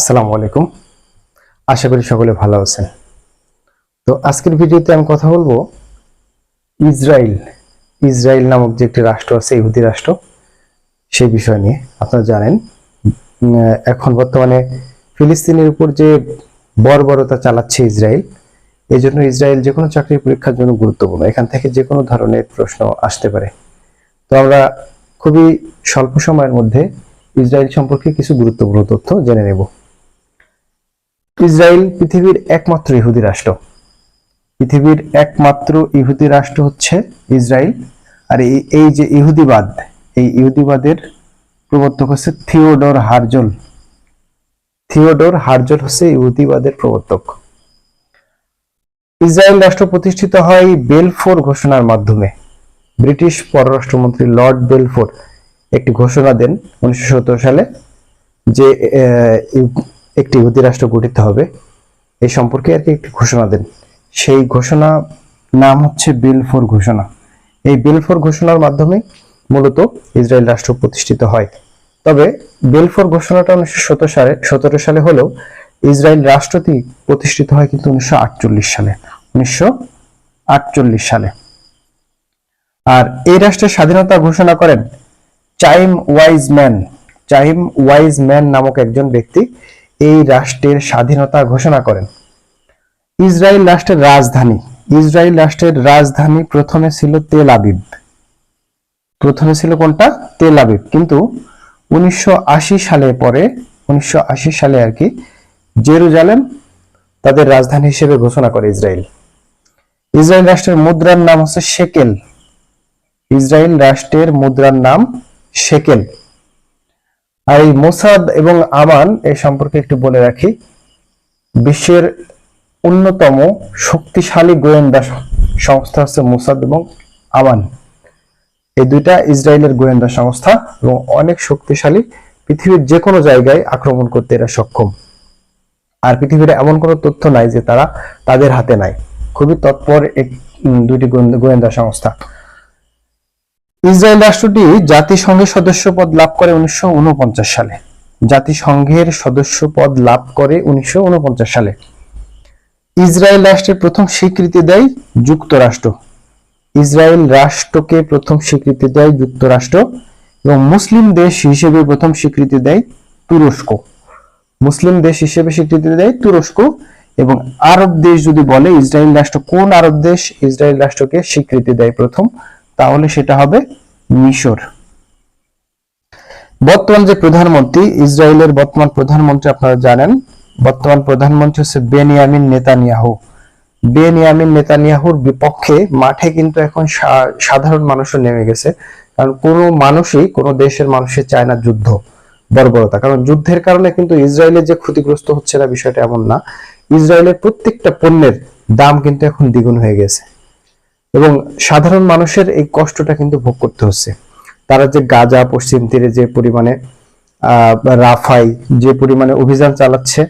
আসসালামু আলাইকুম। আশা করি সকলে ভালো আছেন। তো আজকের ভিডিওতে আমি কথা বলব ইসরায়েল ইসরায়েল নামক যে একটি রাষ্ট্র আছে, ইহুদি রাষ্ট্র, সেই বিষয় নিয়ে। আপনারা জানেন এখন বর্তমানে ফিলিস্তিনের উপর যে বর্বরতা চালাচ্ছে ইসরায়েল এই জন্য ইসরায়েল যে কোনো চাকরির পরীক্ষার জন্য গুরুত্বপূর্ণ। এখান থেকে যে কোনো ধরনের প্রশ্ন আসতে পারে। তো আমরা খুবই স্বল্প সময়ের মধ্যে ইসরায়েল সম্পর্কে কিছু গুরুত্বপূর্ণ তথ্য জেনে নেব। ইসরায়েল পৃথিবীর একমাত্র ইহুদি রাষ্ট্র। পৃথিবীর একমাত্র ইহুদি রাষ্ট্র হচ্ছে ইসরায়েল আর এই যে ইহুদিবাদ, এই ইহুদিবাদের প্রবর্তক হচ্ছে থিওডোর হার্জল। থিওডোর হার্জল হচ্ছে ইহুদিবাদের প্রবর্তক। ইসরায়েল রাষ্ট্র প্রতিষ্ঠিত হয় বেলফোর ঘোষণার মাধ্যমে। ব্রিটিশ পররাষ্ট্রমন্ত্রী লর্ড বেলফোর একটি ঘোষণা দেন উনিশশো সত্তর সালে যে একটি ইহুদি গঠিত হবে। এই সম্পর্কে আর কি একটি ঘোষণা দেন। সেই ঘোষণা নাম হচ্ছে বেলফোর ঘোষণা। এই বেলফোর ঘোষণার মাধ্যমে মূলত ইসরায়েল রাষ্ট্র প্রতিষ্ঠিত হয়। তবে বেলফোর ঘোষণাটা উনিশশো সতেরো সালে সতেরো সালে হলেও ইসরায়েল রাষ্ট্রটি প্রতিষ্ঠিত হয় কিন্তু উনিশশো আটচল্লিশ সালে, উনিশশো আটচল্লিশ সালে। আর এই রাষ্ট্রের স্বাধীনতা ঘোষণা করেন Chaim Weizmann Chaim Weizmann নামক একজন ব্যক্তি এই রাষ্ট্রের স্বাধীনতা ঘোষণা করেন। ইসরায়েল রাষ্ট্রের রাজধানী। ইসরায়েল রাষ্ট্রের রাজধানী প্রথমে ছিল তেল আবিব। প্রথমে ছিল কোনটা? Tel Aviv. কিন্তু উনিশশো আশি সালে পরে, উনিশশো আশি সালে আর কি জেরুজালেম তাদের রাজধানী হিসেবে ঘোষণা করে ইসরায়েল। ইসরায়েল রাষ্ট্রের মুদ্রার নাম হচ্ছে শেকেল ইসরায়েল রাষ্ট্রের মুদ্রার নাম শেকেল আর এই মোসাদ এবং আমান এই সম্পর্কে একটু বলে রাখি, বিশ্বের অন্যতম শক্তিশালী গোয়েন্দা সংস্থা হচ্ছে মোসাদ এবং আমান। এই দুইটা ইসরায়েলের গোয়েন্দা সংস্থা এবং অনেক শক্তিশালী পৃথিবীর যে কোনো জায়গায় আক্রমণ করতে এরা সক্ষম। আর পৃথিবীর এমন কোনো তথ্য নাই যে তারা তাদের হাতে নাই। খুবই তৎপর এক গোয়েন্দা- গোয়েন্দা সংস্থা। ইসরায়েল রাষ্ট্রটি জাতিসংঘের সদস্য পদ লাভ করে উনিশশো উনপঞ্চাশ সালে। জাতিসংঘের সদস্য পদ লাভ করে উনিশশো সালে। ইসরায়েল রাষ্ট্রের প্রথম স্বীকৃতি দেয় যুক্তরাষ্ট্র। ইসরায়েল রাষ্ট্রকে প্রথম স্বীকৃতি দেয় যুক্তরাষ্ট্র এবং মুসলিম দেশ হিসেবে প্রথম স্বীকৃতি দেয় তুরস্ক। মুসলিম দেশ হিসেবে স্বীকৃতি দেয় তুরস্ক এবং আরব দেশ যদি বলে ইসরায়েল রাষ্ট্র কোন আরব দেশ, ইসরায়েল রাষ্ট্রকে স্বীকৃতি দেয় প্রথম তাহলে সেটা হবে মিশর। বর্তমান যে প্রধানমন্ত্রী, ইসরায়েলের বর্তমান প্রধানমন্ত্রী আপনারা জানেন, বর্তমান প্রধানমন্ত্রী হচ্ছে বেনিয়ামিন নেতানিয়াহু। বেনিয়ামিন নেতানিয়াহুর বিপক্ষে মাঠে কিন্তু এখন সাধারণ মানুষও নেমে গেছে। কারণ কোনো মানুষই, কোনো দেশের মানুষের চায় না যুদ্ধ, বর্বরতা। কারণ যুদ্ধের কারণে কিন্তু ইসরায়েলের যে ক্ষতিগ্রস্ত হচ্ছে না বিষয়টা এমন না। ইসরায়েলের প্রত্যেকটা পণ্যের দাম কিন্তু এখন দ্বিগুণ হয়ে গেছে। এবং সাধারণ মানুষের এই কষ্টটা কিন্তু ভোগ করতে হচ্ছে। তারা যে গাজা, পশ্চিম তীরে যে পরিমাণে রাফাই যে পরিমাণে অভিযান চালাচ্ছে,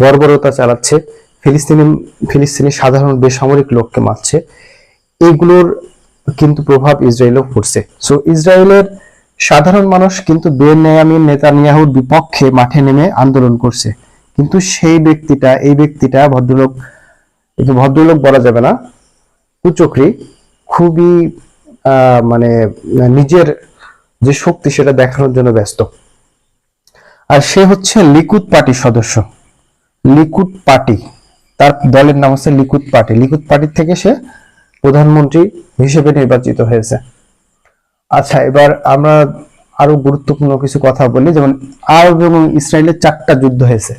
বর্বরতা চালাচ্ছে, ফিলিস্তিনি ফিলিস্তিনি সাধারণ বেসামরিক লোককে মারছে, এগুলোর কিন্তু প্রভাব ইসরায়েলও পড়ছে। সো ইসরায়েলের সাধারণ মানুষ কিন্তু বেনিয়ামিন নেতানিয়াহুর বিপক্ষে মাঠে নেমে আন্দোলন করছে। কিন্তু সেই ব্যক্তিটা, এই ব্যক্তিটা ভদ্রলোক ভদ্রলোক বলা যাবে না কুচক্রি খুবই মানে নিজের যে শক্তি সেটা দেখানোর জন্য ব্যস্ত। আর সে হচ্ছে লিকুদ পার্টির সদস্য। লিকুদ পার্টি, তার দলের নাম হচ্ছে লিকুদ পার্টি। লিকুদ পার্টির থেকে সে প্রধানমন্ত্রী হিসেবে নির্বাচিত হয়েছে। আচ্ছা এবার আমরা আরও গুরুত্বপূর্ণ কিছু কথা বলি। যেমন আরব এবং ইসরায়েলের চারটা যুদ্ধ হয়েছে।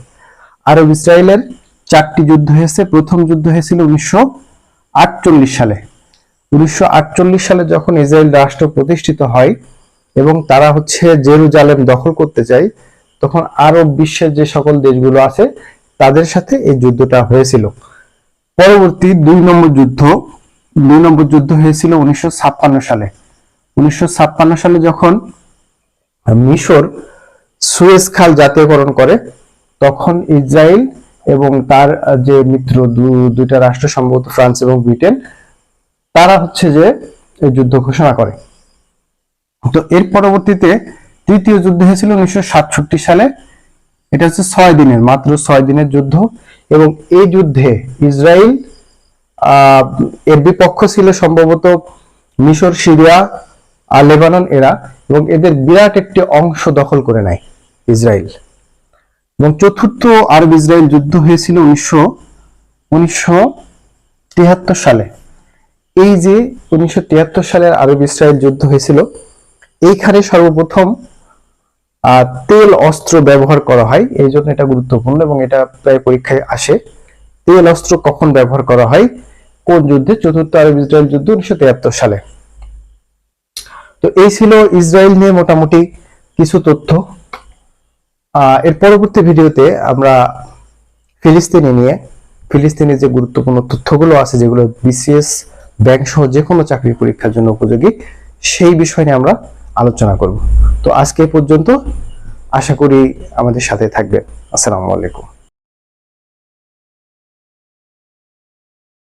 আরব ইসরায়েলের চারটি যুদ্ধ হয়েছে। প্রথম যুদ্ধ হয়েছিল উনিশশো আটচল্লিশ সালে। উনিশশো আটচল্লিশ সালে যখন ইসরায়েল রাষ্ট্র প্রতিষ্ঠিত হয় এবং তারা হচ্ছে জেরুজালেম দখল করতে চায়, তখন আরব বিশ্বের যে সকল দেশগুলো আছে, তাদের সাথে এই যুদ্ধটা হয়েছিল। পরবর্তী দুই নম্বর যুদ্ধ, দুই নম্বর যুদ্ধ হয়েছিল উনিশশো ছাপ্পান্ন সালে। উনিশশো ছাপ্পান্ন সালে যখন মিশর সুয়েজ খাল জাতীয়করণ করে, তখন ইসরায়েল এবং তার যে মিত্র দুইটা রাষ্ট্র সম্ভবত ফ্রান্স এবং ব্রিটেন, তারা হচ্ছে যে এই যুদ্ধ ঘোষণা করে। তো এর পরবর্তীতে তৃতীয় যুদ্ধ হয়েছিল উনিশশো সাতষট্টি সালে। এটা হচ্ছে ছয় দিনের, মাত্র ছয় দিনের যুদ্ধ। এবং এই যুদ্ধে ইসরায়েল এর বিপক্ষ ছিল সম্ভবত মিশর, সিরিয়া, আর লেবানন এরা। এবং এদের বিরাট একটি অংশ দখল করে নেয় ইসরায়েল। এবং চতুর্থ আরব ইসরায়েল যুদ্ধ হয়েছিল উনিশশো উনিশশো সালে। এই যে উনিশশো তিয়াত্তর সালের আরব ইসরায়েল যুদ্ধ হয়েছিল, এইখানে সর্বপ্রথম তেল অস্ত্র ব্যবহার করা হয়। এই জন্য এটা গুরুত্বপূর্ণ এবং এটা প্রায় পরীক্ষায় আসে। তেল অস্ত্র কখন ব্যবহার করা হয়? কোন যুদ্ধে? চতুর্থ আরব ইসরায়েল যুদ্ধ উনিশশো তিয়াত্তর সালে। তো এই ছিল ইসরায়েল নিয়ে মোটামুটি কিছু তথ্য। এর পরবর্তী ভিডিওতে আমরা ফিলিস্তিনি নিয়ে, ফিলিস্তিনের যে গুরুত্বপূর্ণ তথ্যগুলো আছে, যেগুলো বিসিএস, ব্যাংক সহ যে কোনো চাকরি পরীক্ষার জন্য উপযোগী, সেই বিষয় নিয়ে আমরা আলোচনা করব। তো আজকে পর্যন্ত আশা করি আমাদের সাথে থাকবে আসসালামু আলাইকুম।